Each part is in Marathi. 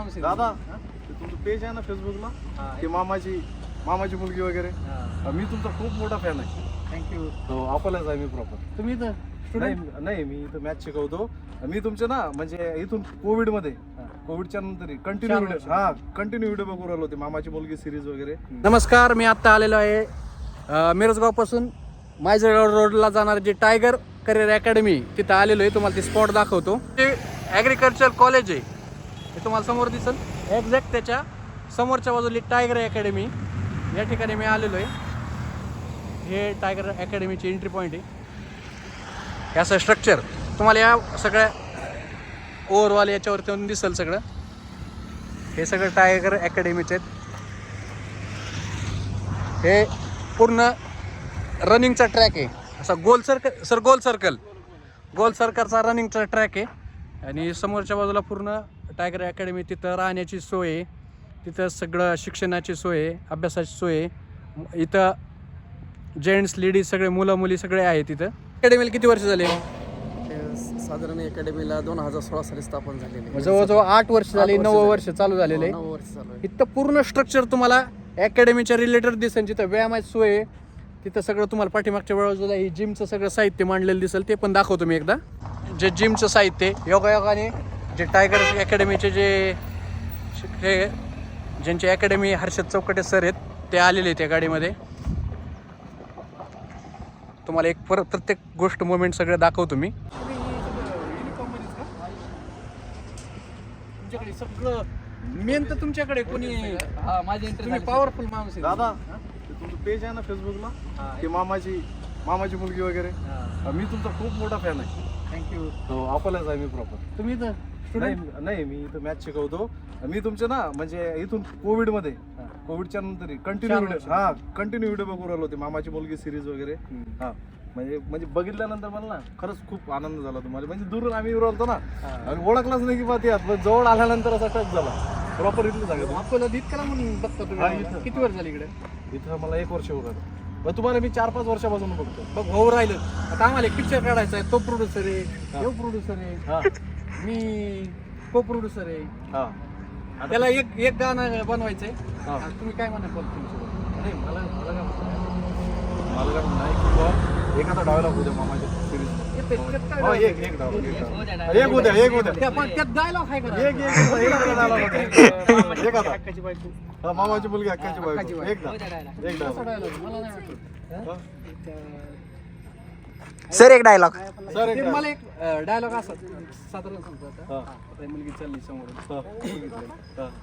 माणूस दादा? ते तुमचं पेज आहे ना फेसबुकला ते मामाची मामाची मुलगी वगैरे. मी तुमचा खूप मोठा फॅन आहे. थँक्यू हो आहे मी प्रॉपर तुम्ही इथं स्टुडंट नाही मी इथं मॅथ शिकवतो. मी तुमचे ना म्हणजे इथून कोविडमध्ये. कोविडच्या नंतर कंटिन्यू हा कंटिन्यू व्हिडिओ बघून राहिलो होते मामाची मुलगी सिरीज वगैरे. नमस्कार मी आत्ता आलेलो आहे अ, मिरजगावपासून. मायजळगाव रोडला जाणार जे टायगर करिअर अकॅडमी तिथं आलेलो आहे तुम्हाला ते स्पॉट दाखवतो. ते ॲग्रिकल्चर कॉलेज आहे. हे तुम्हाला समोर दिसेल. एक्झॅक्ट त्याच्या समोरच्या बाजूला टायगर अकॅडमी या ठिकाणी मी आलेलो आहे. हे टायगर अकॅडमीची एंट्री पॉईंट आहे. याचं असं स्ट्रक्चर तुम्हाला या सगळ्या ओव्हरऑल याच्यावरती येऊन दिसेल सगळं. हे सगळं टायगर अकॅडमीचे आहेत. हे पूर्ण रनिंगचा ट्रॅक आहे. असा गोल सर्कल सर गोल सर्कल गोल सर्कलचा रनिंगचा ट्रॅक आहे. आणि समोरच्या बाजूला पूर्ण टायगर अकॅडमी तिथं राहण्याची सोय आहे. तिथं सगळं शिक्षणाची सोय आहे अभ्यासाची सोय आहे. इथं जेंट्स लेडीज सगळे मुलं मुली सगळे आहे तिथं अकॅडमीला किती वर्ष झाले? साधारण अकॅडमीला दोन हजार सोळा साली स्थापन झालेली. जवळजवळ आठ वर्ष झाली नऊ. वर्ष चालू झालेले आहे. इथं पूर्ण स्ट्रक्चर तुम्हाला अकॅडमीच्या रिलेटेड दिसेल जिथं व्यायामाची सोय आहे. तिथं सगळं तुम्हाला पाठीमागच्या ही जिमचं सगळं साहित्य मांडलेलं दिसेल ते पण दाखवतो मी एकदा. जे जिमचं साहित्य योगायोगाने जे टायगर अकॅडमीचे जे हे ज्यांची अकॅडमी हर्षद चौकटे सर आहेत ते आलेले आहेत त्या गाडीमध्ये. तुम्हाला एक परत प्रत्येक गोष्ट मोमेंट सगळं दाखवतो मी. तुमच्याकडे सगळं मेन तर तुमच्याकडे कोणी हा माझी तुम्ही पॉवरफुल माणूस आहे. दादा ते तुमचं पेज आहे ना फेसबुकला ते मामाची मामाची मुलगी वगैरे. मी तुमचा खूप मोठा फॅन आहे. थँक्यू हो अकोल्याच आहे मी प्रॉपर तुम्ही नाही स्टुडंट नाही मी इथं मॅथ शिकवतो. मी तुमचे ना म्हणजे इथून कोविडमध्ये कोविडच्या नंतर कंटिन्यू हा कंटिन्यू व्हिडिओ बघून राहिलो होते मामाची मुलगी सिरीज वगैरे. हा. म्हणजे म्हणजे बघितल्यानंतर मला ना खरंच खूप आनंद झाला तुम्हाला. म्हणजे दुरून आम्ही राहतो ना आणि ओळखलाच नाही की बा ते जवळ आल्यानंतर असा टच झाला. प्रॉपर इथलं सांगतो आपल्याला इतकं म्हणून बघता हा, तुम्ही. किती वर्ष झाली इकडे? इथं मला एक वर्ष होत पण तुम्हाला मी चार पाच वर्षापासून बघतो. बघ भाऊ राहिलं. आता आम्हाला एक पिक्चर काढायचा आहे. तो प्रोड्युसर आहे तो प्रोड्युसर आहे. हा. मी को प्रोड्युसर आहे. हा. त्याला एक एक गाणं बनवायचंय. हा. आणि तुम्ही काय म्हणा बोल तुमचं नाही मला मला काय म्हणतो मला काय म्हणणं आहे की बुवा एखादा डायलॉग मामाच्या येते, काय हो एक एक डायलॉग एक dialogue. एक उद्या एक उद्या त्या- पण त्यात डायलॉग आहे का? एक एक एक डायलॉग होता. एक आता. हक्काची बायको. हा, मामाची मुलगी अक्काची हक्काची बायको. बायको. एक डायलॉग एक डायलॉग? मला नाही वाटत. सर एक डायलॉग सर एक मला एक डायलॉग असा साधारण सांगतो आता. आता ही मुलगी चालली समोर.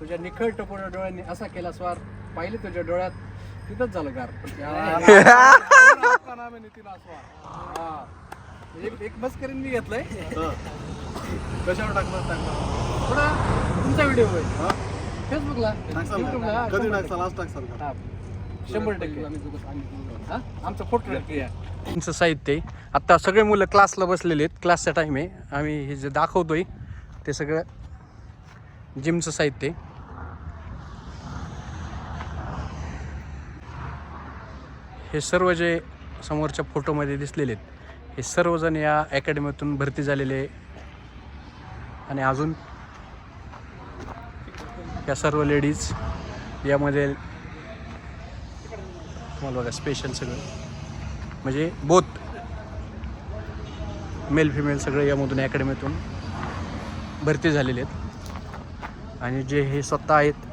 तुझ्या निखळ टपोऱ्या डोळ्यांनी असा केला स्वार पाहिले तुझ्या डोळ्यात तिथंच झालं गार. हा. एक एक बस करीन मी घेतलंय हा. कशावर टाकणार टाकणार थोडा तुमचा व्हिडिओ आहे हा? फेसबुकला युट्यूबला? कधी शंभर टाकसाल आज टाकसाल. शंभर टक्के? आमचा फोटो तुमचं साहित्य आहे. आत्ता सगळे मुलं क्लासला बसलेले आहेत. क्लासचा टाईम आहे. आम्ही हे जे दाखवतोय ते सगळं जिमचं साहित्य आहे. हे सर्व जे समोरच्या फोटोमध्ये दिसलेले आहेत हे सर्वजण या अकॅडमीतून भरती झालेले आणि अजून या सर्व लेडीज यामध्ये तुम्हाला बघा स्पेशल सगळं. म्हणजे बोथ मेल फिमेल सगळे यामधून अकॅडमीतून भरती झालेले आहेत. आणि जे हे स्वतः आहेत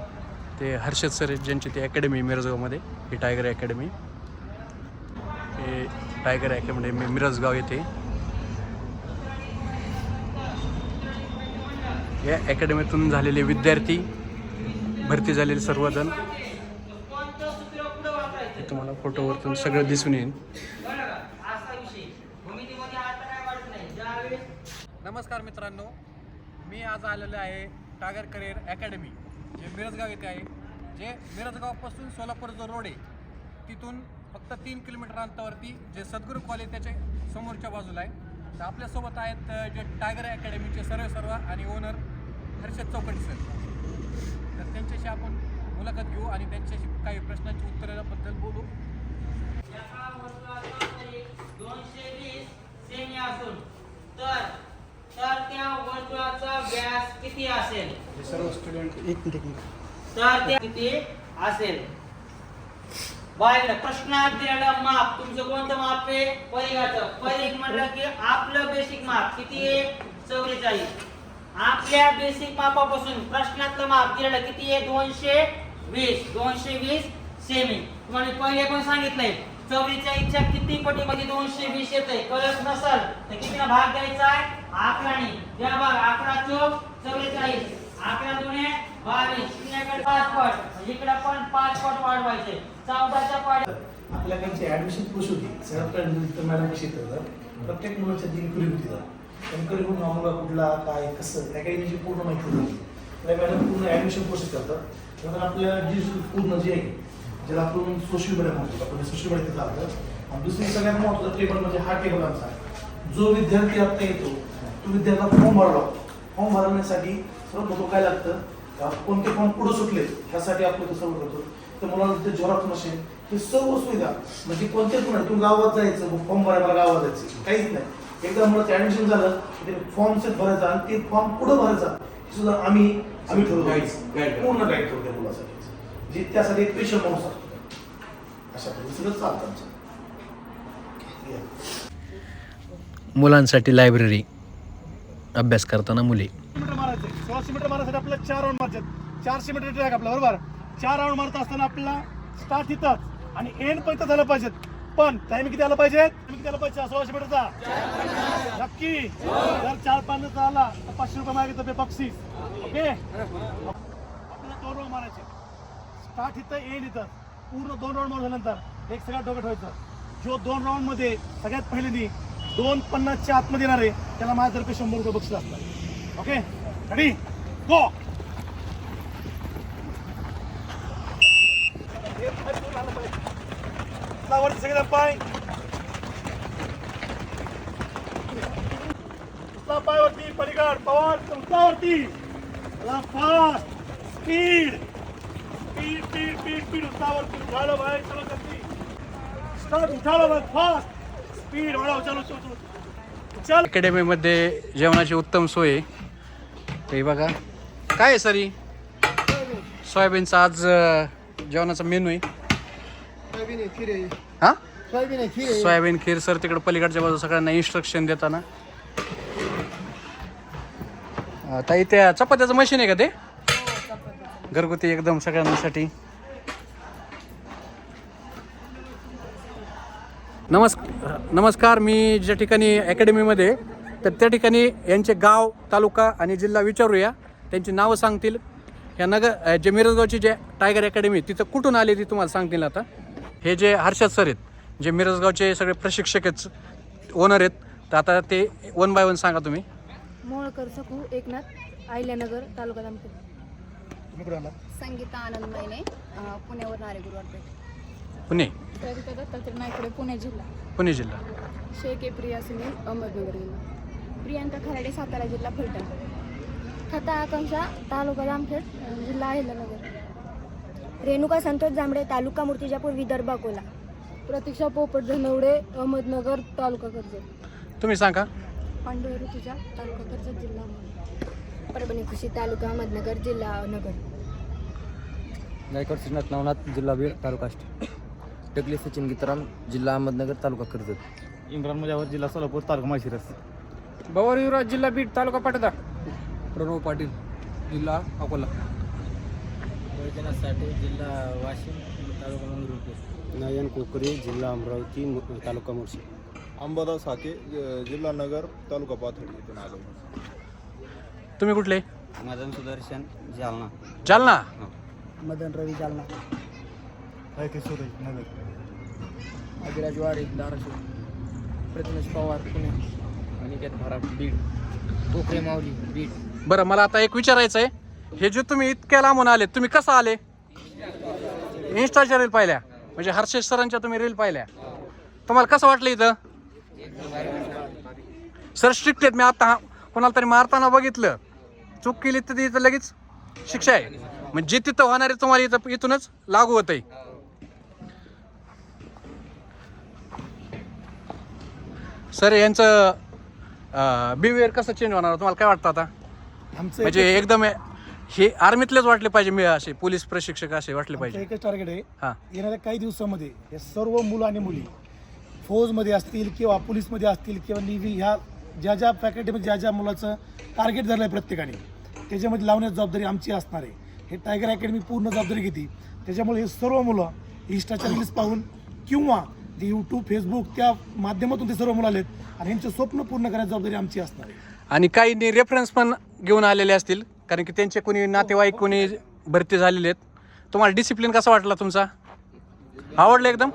ते हर्षद सर ज्यांची ती अकॅडमी मिरजगावमध्ये. ही टायगर अकॅडमी हे टायगर अकॅडमी मिरजगाव येथे. या अकॅडमीतून झालेले विद्यार्थी भरती झालेले सर्वजण. हे तुम्हाला फोटोवरतून सगळं दिसून येईल. नमस्कार मित्रांनो. मी आज आलेलो आहे टायगर करिअर अकॅडमी जे मिरजगाव येथे आहे. जे मिरजगावपासून सोलापूर जो रोड आहे तिथून फक्त तीन किलोमीटर अंतरावरती जे सद्गुरू कॉलेज त्याच्या समोरच्या बाजूला आहे. तर आपल्यासोबत आहेत जे टायगर अकॅडमीचे सर्व सर्व आणि ओनर हर्षद चौकटी सर तर त्यांच्याशी आपण मुलाखत घेऊ आणि त्यांच्याशी काही प्रश्नांची उत्तराबद्दल बोलू एका वर्तुळाचा तरी दोनशे वीस सेमी असून तर तर त्या वर्तुळाचा व्यास किती असेल सर्व स्टुडंट एक मिनिट एक तर ते किती असेल? बाहेर प्रश्नात दिलेलं माप तुमचं कोणतं माप आहे? परिघाचं परिघ म्हटलं की आपलं बेसिक माप किती आहे? चौवेचाळीस. आपल्या बेसिक मापापासून प्रश्नातलं माप दिलेलं किती आहे? दोनशे वीस. दोनशे वीस सेमी तुम्हाला पहिले पण सांगितलंय चौवेचाळीसच्या किती पटीमध्ये दोनशे वीस येते कळत नसल तर कितीला भाग द्यायचा आहे? आकडाने आकडा चौक चौवेचाळीस. आकडा दोन बावीस शून्याकडे पाच पट. इकडे पण पाच पट वाढवायचे. चौदाच्या पाठ आपल्याकडची ऍडमिशन पुश होती. सगळ्यात मॅडम कशी प्रत्येक मुलाच्या इन्क्वायरी होती जरा. इन्क्वायरी करून आम्हाला कुठला काय कसं त्या काही त्यांची पूर्ण माहिती होती. त्या मॅडम पूर्ण ऍडमिशन प्रोसेस करतात. नंतर आपल्या जी पूर्ण जे आहे ज्याला आपण सोशल मीडिया म्हणतो आपण सोशल मीडिया चालतं आणि दुसरी सगळ्यात महत्त्वाचा टेबल म्हणजे हा टेबल आमचा जो विद्यार्थी आता येतो तो विद्यार्थ्याला फॉर्म भरावा लागतो फॉर्म भरण्यासाठी सर्व महत्त्व काय लागतं. का कोणते फॉर्म पुढे सुटले ह्यासाठी आपण ते सर्व करतो. तर मुलाला तिथे जोरात नसेल. हे सर्व सुविधा म्हणजे कोणत्याच पण तू गावात जायचं फॉर्म भरायला मला गावात जायचं. काहीच नाही. एकदा मुलाचं ऍडमिशन झालं ते फॉर्म सेट भरायचा आणि ते फॉर्म पुढे भरायचा हे सुद्धा आम्ही आम्ही ठरवतो. पूर्ण गाईड करतो त्या मुलासाठी. जे त्यासाठी एक स्पेशल माणूस असतो. अशा पद्धतीने चालतं आमचं. मुलांसाठी लायब्ररी अभ्यास करताना मुली. मीटर मारायचे. सोळाशे मीटर मारायसाठी आपल्याला चार राऊंड मारतात. चारशे मीटर ट्रॅक आपला बरोबर? चार राऊंड मारत असताना आपला स्टार्ट इथंच आणि एंड पण इथं झालं पाहिजेत. पण टाइम किती आला पाहिजे? किती आला पाहिजे? सोळाशे मीटरचा. नक्की. जर चार पाच आला तर पाचशे रुपये मागितलं ते बक्षीस ओके? आपल्याला दोन राऊंड मारायचे. स्टार्ट इथं एंड इथं. पूर्ण दोन राऊंड मारल्यानंतर एक सगळ्यात डोकं ठेवायचं. जो दोन राऊंडमध्ये सगळ्यात पहिल्यांदी दोन पन्नासच्या आतमध्ये येणार आहे. त्याला माझ्यातर्फे शंभर रुपये बक्षीस असतात ओके रेडी गो वर सगळे पाय. उचला पायवरती पलीकड पवार उचलावरती fast speed speed speed speed speed उचलावरती उठालो भाई चलो जल्दी स्टार्ट उठालो भाई फास्ट अकॅडमीमध्ये जेवणाची उत्तम सोय आहे. ते बघा. काय आहे सरी? सोयाबीनचा आज जेवणाचा मेनू आहे. हा? सोयाबीन खीर सर तिकडे पलीकडच्या बाजू सगळ्यांना इन्स्ट्रक्शन देताना. ताई त्या चपात्याचं मशीन आहे का ते? घरगुती एकदम सगळ्यांसाठी. नमस् नमस्कार मी ज्या ठिकाणी अकॅडमीमध्ये तर त्या ठिकाणी यांचे गाव तालुका आणि जिल्हा विचारूया. त्यांची नावं सांगतील. ह्या नगर जे मिरजगावची जे टायगर अकॅडमी तिथं कुठून आली ती तुम्हाला सांगतील आता. हे जे हर्षद सर आहेत जे मिरजगावचे सगळे प्रशिक्षक आहेत ओनर आहेत तर आता ते वन बाय वन सांगा तुम्ही. मोळकर सकू एकनाथ आयल्यानगर तालुका संगीता आनंद मैने अं, पुण्यावरून आले गुरुवारपेठ पुणे? दत्तात्रय नायकडे पुणे जिल्हा. पुणे जिल्हा. शेख ए प्रिया सुनील अहमदनगर जिल्हा. प्रियांका खराडे सातारा जिल्हा फलटण. खता आकांक्षा तालुका दामखेड अं, जिल्हा अहिल्यानगर. रेणुका संतोष जांभळे तालुका मूर्तिजापूर विदर्भ अकोला. प्रतीक्षा पोपट धनवडे अहमदनगर तालुका कर्जत. तुम्ही सांगा. पांडव ऋतुजा तालुका कर्जत जिल्हा अहमदनगर. परभणी खुशी तालुका अहमदनगर जिल्हा नगर. गायकवाड श्रीनाथ नवनाथ जिल्हा बीड तालुका आष्टी टकले सचिन गीताराम जिल्हा अहमदनगर तालुका कर्जत. इम्रान मुजावर जिल्हा सोलापूर तालुका माळशिरस. बवार युवराज जिल्हा बीड तालुका पाटोदा. प्रणव पाटील जिल्हा अकोला. जिल्हा वाशिम तालुका मंगरुळपीर. नयन कोकरे जिल्हा अमरावती तालुका मुर्शी अंबादास हाके जिल्हा नगर तालुका पाथर्डी इथून आलो. तुम्ही कुठले? मदन सुदर्शन जालना. जालना? मदन रवी जालना. नगर अभिराज वाडे धाराशिव. प्रथमेश पवार पुणे. अनिकेत भराट बीड. कोकरे माऊली बीड. बरं मला आता एक विचारायचं आहे हे जे तुम्ही इतक्या लांबून आले तुम्ही कसं आले? इन्स्टाच्या रील पाहिल्या. म्हणजे हर्षेश सरांच्या तुम्ही रील पाहिल्या. तुम्हाला कसं वाटलं इथं? सर स्ट्रिक्ट आहेत. मी आता हा- कोणाला तरी मारताना बघितलं. चूक केली तर इथं लगेच शिक्षा आहे. म्हणजे जे तिथं होणार आहे तुम्हाला इथं इथूनच लागू होत आहे सर यांचं बिहेवियर कसं चेंज होणार? तुम्हाला काय वाटतं आता? आमचं म्हणजे एकच- एकदम हे आर्मीतलेच वाटले पाहिजे मी असे पोलीस प्रशिक्षक असे वाटले आमचं पाहिजे. एकच टार्गेट आहे. हां. येणाऱ्या काही दिवसामध्ये हे सर्व मुलं आणि मुली फौजमध्ये असतील किंवा पोलीसमध्ये असतील किंवा नेव्ही ह्या ज्या ज्या फॅकल्टीमध्ये ज्या ज्या मुलाचं टार्गेट धरलं आहे प्रत्येकाने त्याच्यामध्ये लावण्याची जबाबदारी आमची असणार आहे. हे टायगर अकॅडमी पूर्ण जबाबदारी घेते. त्याच्यामुळे हे सर्व मुलं इंस्टाच्या रील्स पाहून किंवा ते यूट्यूब फेसबुक त्या माध्यमातून ते सर्व मुलं आलेत. आणि यांचे स्वप्न पूर्ण करण्याची जबाबदारी आमची असणार आहे. आणि काही रेफरन्स पण घेऊन आलेले असतील कारण की त्यांचे कोणी नातेवाईक कोणी भरती झालेले आहेत. तुम्हाला डिसिप्लिन कसा वाटला तुमचा? आवडलं एकदम?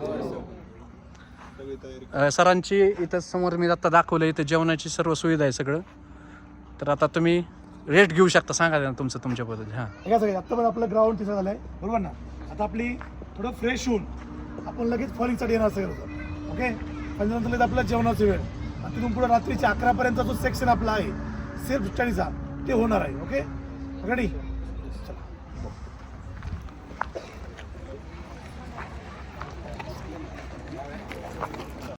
अ, सरांची इथं समोर मी आता दाखवलं इथं जेवणाची सर्व सुविधा आहे सगळं. तर आता तुम्ही रेस्ट घेऊ शकता सांगा त्यांना तुमचं तुमच्या पद्धती हां. हे सगळे आपलं ग्राउंड तिथं झालंय. बरोबर ना? आता आपली थोडं फ्रेश होऊन आपण लगेच फॉलिंगसाठी येणार सगळं ओके त्याच्यानंतर लगेच आपल्या जेवणाचा वेळ आणि तिथून पुढे रात्रीच्या अकरापर्यंतचा जो सेक्शन आपला आहे सेल्फ स्टडीचा ते होणार आहे. ओके रेडी चला.